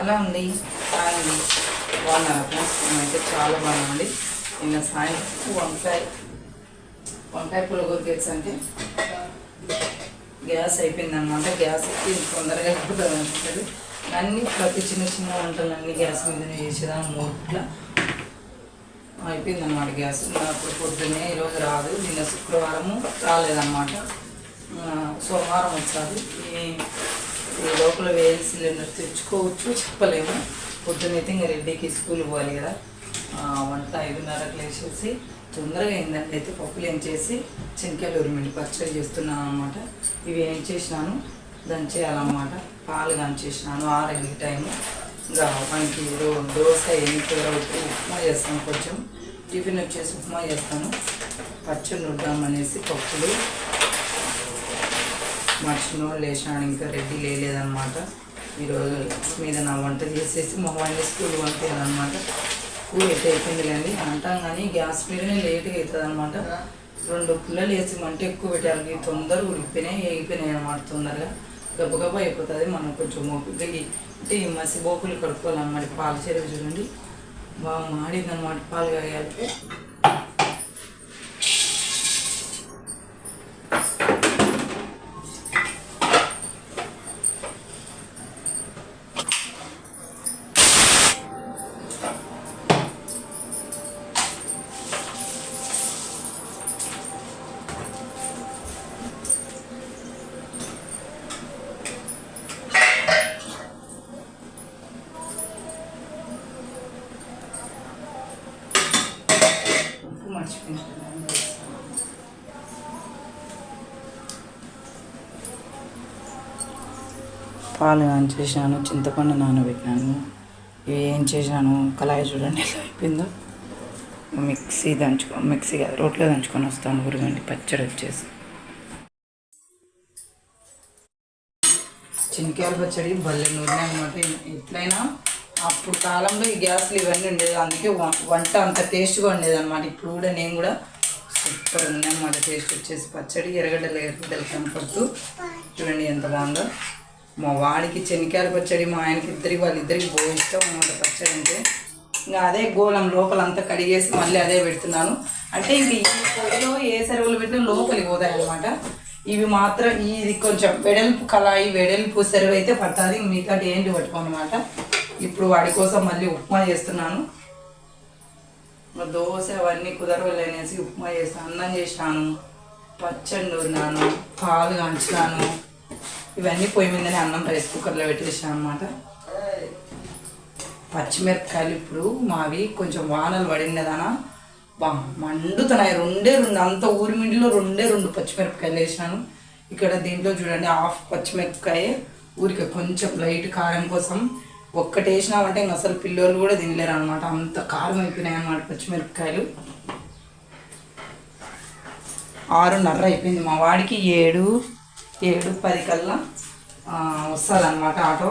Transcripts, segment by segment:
అలా ఉంది. అండి. బాగున్నారా ఫ్రెండ్స్? మేమైతే చాలా బాగున్నామండి. నిన్న సాయంత్రం వంకాయ వంకాయ పులగూర తెలుసు అంటే గ్యాస్ అయిపోయిందనమాట గ్యాస్ ఎక్కి తొందరగా అయిపోతుంది అన్ని ప్రతి చిన్న చిన్న వంటలు అన్ని గ్యాస్ మీదనే చేసేదాన్ని మూట్ల అయిపోయిందన్నమాట గ్యాస్. అప్పుడు పొద్దున్నే ఈరోజు రాదు. నిన్న శుక్రవారము రాలేదన్నమాట. సోమవారం వచ్చాది. ఈ లోపల వేరే సిలిండర్ తెచ్చుకోవచ్చు చెప్పలేము. పొద్దునైతే ఇంకా రెడ్డికి స్కూల్ పోవాలి కదా. వంట ఐదున్నరకు లేచేసి తొందరగా ఏంటంటే అయితే పప్పులు ఏం చేసి చెనికాయలు ఉరిమిండి పచ్చడి చేస్తున్నాను అనమాట ఇవి ఏం చేసినాను? దంచేయాలన్నమాట. పాలు దంచేసినాను. ఆరైంది టైం. ఇంకా మనకి దోశ ఎన్ని కూర ఉప్పు ఉప్మా చేస్తాను కొంచెం. టిఫిన్ వచ్చేసి ఉప్మా చేస్తాను. పచ్చడి అనేసి పప్పులు మర్చినో లేచాను ఇంకా రెడీ లేదనమాట ఈరోజు మీద నా వంట చేసేసి మా వాడిని స్కూల్ పంపించాలన్నమాట. స్కూల్ అయితే అయిపోయిందిలేండి? అంటాం కానీ గ్యాస్ మీదనే లేట్గా అవుతుంది అనమాట రెండు పుల్లలు వేసి మంట ఎక్కువ పెట్టాలి తొందరగా ఉడికిపోయినాయి వేగిపోయినాయి అనమాట తొందరగా. గబగబా అయిపోతుంది. మనం కొంచెం ఓపికగా అంటే ఈ మసి బోకులు కడుక్కోవాలన్నమాట. పాలు చెరువు చూడండి. బాగా మాడిందనమాట పాలు కాయాలి ఉప్పు మర్చిపోయింది పాలు చేశాను చింతపండు నానబెట్టినాను. ఇవి ఏం చేశాను కళాయి చూడండి ఎలా అయిపోయిందో. మిక్సీ దంచుకో మిక్సీ కాదు రోట్లో దంచుకొని వస్తాను ఊరుగండి పచ్చడి వచ్చేసి. చింకాయల పచ్చడి భలే నూనె అనమాట ఎట్లయినా అప్పుడు కాలంలో ఈ గ్యాస్లు ఇవన్నీ ఉండేది అందుకే వంట అంత టేస్ట్గా ఉండేది అనమాట ఇప్పుడు కూడా నేను కూడా సూపర్ ఉందన్నమాట టేస్ట్ వచ్చేసి పచ్చడి ఎరగడ్డలు ఎరగడ్డలు కనపడుతూ చూడండి ఎంత బాగుందో. మా వాడికి చెనికాయల పచ్చడి మా ఆయనకి ఇద్దరికి వాళ్ళిద్దరికి బో ఇష్టం అనమాట పచ్చడి అంటే. ఇంకా అదే గోళం లోపలంతా కడిగేసి మళ్ళీ అదే పెడుతున్నాను. అంటే ఇంక ఈ పొడిలో ఏ సెరువులు పెట్టినా లోపలికి పోతాయి అనమాట ఇవి మాత్రం ఇది కొంచెం వెడల్పు కళాయి వెడల్పు సెరువు అయితే పట్టాలి మిగతా ఏంటి పట్టుకోనమాట ఇప్పుడు వాడి కోసం మళ్ళీ ఉప్మా చేస్తున్నాను. దోశ అవన్నీ కుదరవలేనేసి ఉప్మా చేస్తాను అన్నం చేసినాను. పచ్చడి నూరినాను పాలు కాంచినాను ఇవన్నీ పొయ్యి మీదనే అన్నం రైస్ కుక్కర్లో పెట్టేసాను అనమాట పచ్చిమిరపకాయలు ఇప్పుడు మావి కొంచెం వానలు పడిండదానా బా మండుతున్నాయి. రెండే రెండు అంత ఊరిమిండిలో రెండే రెండు పచ్చిమిరపకాయలు వేసినాను. ఇక్కడ దీంట్లో చూడండి హాఫ్ పచ్చిమిరపకాయ. ఊరికి కొంచెం లైట్ కారం కోసం ఒక్కటి వేసినామంటే ఇంక అసలు పిల్లోళ్ళు కూడా తినలేరు అనమాట అంత కారం అయిపోయినాయి అనమాట పచ్చిమిరపకాయలు. ఆరున్నర అయిపోయింది. మా వాడికి ఏడు ఏడు పది కల్లా వస్తుందన్నమాట ఆటో.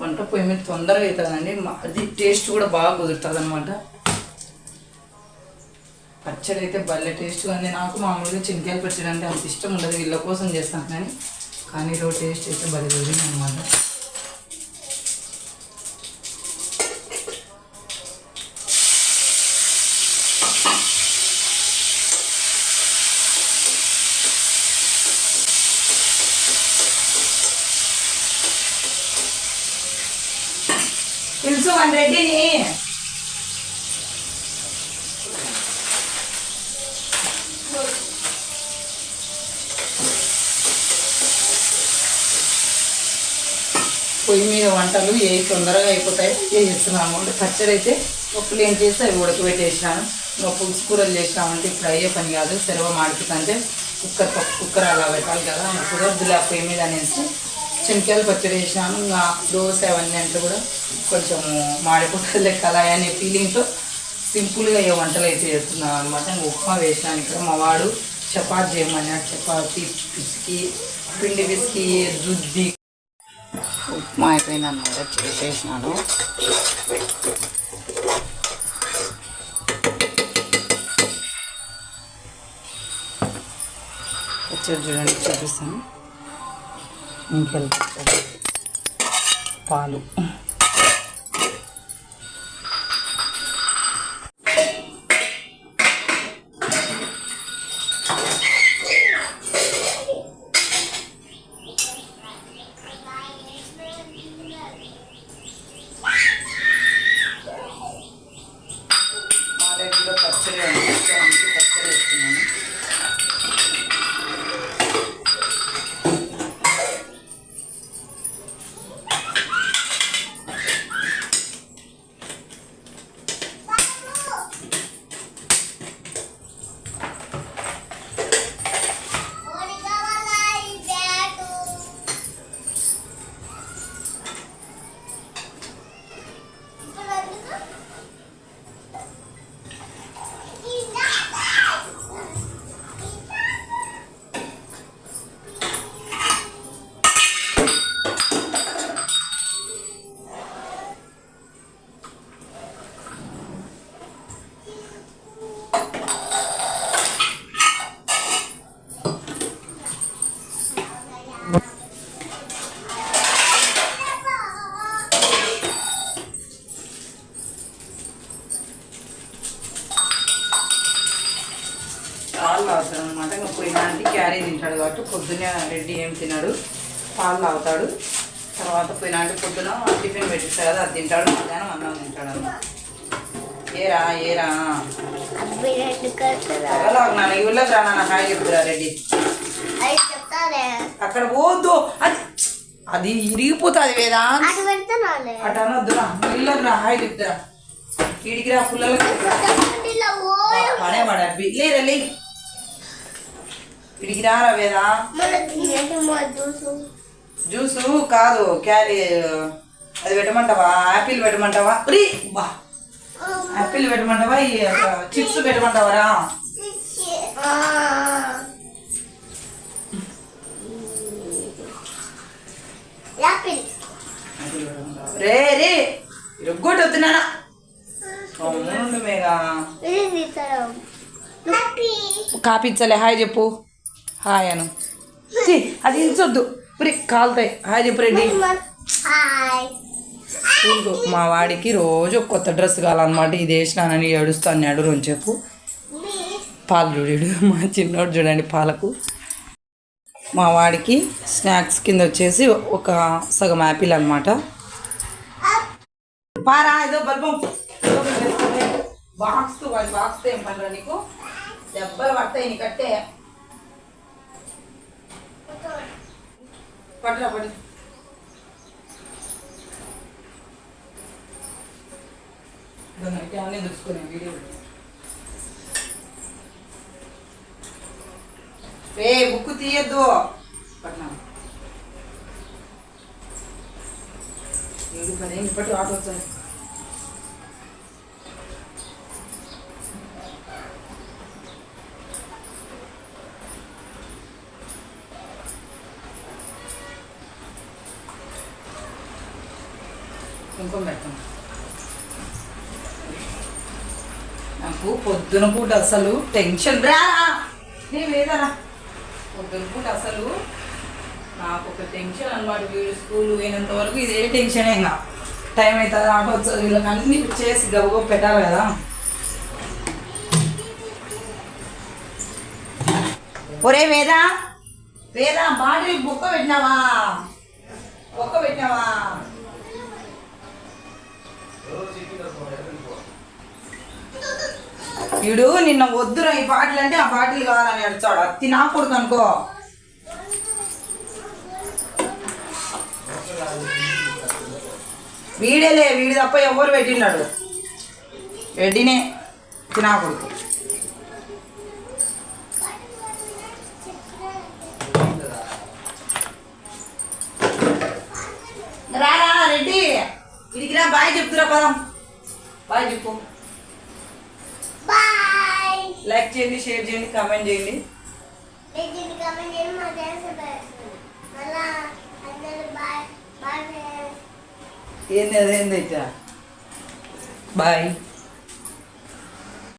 వంట పొయ్యి మీద తొందరగా అవుతుందండి అది టేస్ట్ కూడా బాగా కుదురుతుంది అనమాట పచ్చడి అయితే భలే టేస్ట్గా ఉంది. నాకు మామూలుగా చింతకాయలు పచ్చడి అంటే అంత ఇష్టం ఉండదు. వీళ్ళ కోసం చేస్తాను. కానీ కానీ ఈరోజు టేస్ట్ అయితే భలే కుదిరింది అనమాట పిలుచు మన రెడ్డిని ఇంకా వంటలు ఏ తొందరగా అయిపోతాయి చేస్తున్నాము? పచ్చడి అయితే పప్పులు ఏం చేస్తే అవి ఉడకబెట్టేసినాను. ఇంకా పులుసు కూరలు చేసినామంటే ఇప్పుడు అయ్యే పని కాదు సెరవ మాడుతుందంటే కుక్కర్ పప్పు కుక్కర్ అలా పెట్టాలి కదా ఇంకా కుదరదులే ఆ పొయ్యి మీద అనేసి చెనికాయలు పచ్చడి వేసినాను ఇంకా దోశ అవన్నీ అంటే కూడా కొంచెం మాడిపోతుంది లెక్క అలా అనే ఫీలింగ్తో సింపుల్గా ఏ వంటలు అయితే చేస్తున్నాను అనమాట ఇంకా ఉప్మా వేసినాను ఇక్కడ. మా వాడు చపాతి చేయమన్నాడు. చపాతి పిసికి పిండి పిసికి దుద్ది ఉప్మా అయిపోయింది అన్నమాట చేసేసినాను పచ్చడి చూడండి చూపిస్తాను. ఇంకెళ్ళి పాలు. పాలు తాగుతాడు. తర్వాత పోయినాంటి పొద్దున టిఫిన్ పెట్టిస్తాడు కదా అది తింటాడు మధ్యాహ్నం అన్నం తింటాడు అన్నమాట ఏరా ఏరా? నాన్న రా నాన్న హాయ్ చెప్పురా రెడ్డి అక్కడ పోద్దు అది అది ఇరిగిపోతుంది వేదా. అటు పెడతానే అటు అనొద్దు రా హాయ్ చెప్తురా. వీడికి రా పుల్లలకి. పడే పడబ్బి లేరా లే. వీడికి రారా వేదా జ్యూసు కాదు క్యారీ అది పెట్టమంటావా? యాపిల్ పెట్టమంటావా? ఉరి బా. యాపిల్ పెట్టమంటావా? ఈ చిప్స్ పెట్టమంటావరా? రే? రే ఇరగొట్టి హ్యాపీ కాపించలే హాయ్ చెప్పు. హాయ్ అను. అది ఇంచొద్దు ఉరి కాలుతాయి. హాయ్ చెప్పు రెడ్డి. మా వాడికి రోజు కొత్త డ్రెస్ కావాలన్నమాట. ఇది వేసినానని ఏడుస్తాను నడు అని చెప్పు. పాలు చూడు మా చిన్నోడు చూడండి పాలకు. మా వాడికి స్నాక్స్ కింద వచ్చేసి ఒక సగం యాపిల్ అనమాట పారా ఏదో బల్బం. బాక్స్ బాక్స్ ఏం పనిరా నీకు? దెబ్బలు పడతాయి నీ పట్టురా పట్టు. దాన్ని అన్నీ చూసుకునే వీడియో రే బుక్ తీయద్దు. పట్నా ఏడు పది ఇప్పటి ఆటో వచ్చాయి కుంకుమ పెడతాం నాకు పొద్దున పూట అసలు టెన్షన్ రా! నేను లేదరా పొద్దున పూట అసలు నాకు ఒక టెన్షన్ అనమాట వీడు స్కూల్ పోయినంత వరకు ఇదే టెన్షన్ ఇంకా. టైం అవుతుంది ఆటో వచ్చేది వీళ్ళకి అన్ని చేసి గబగబ పెట్టాలి కదా. ఒరే వేదా వేదా బాడీ బొక్క పెట్టినావా? బొక్క పెట్టినావా? వీడు నిన్న వద్దురా ఈ బాటిల్ అంటే ఆ బాటిల్ కావాలని అడిచాడు అత్తి నా కొడుకు అనుకో. వీడేలే వీడి తప్ప ఎవరు పెట్టినాడు రెడ్డినే తినా కొడుకు. రారా రెడ్డి. ఇడికిరా బాయ్ చెప్తురా పదం. బాయ్ చెప్పు. లైక్ చేయండి షేర్ చేయండి కామెంట్ చేయండి. ఏంది అదేంది బాయ్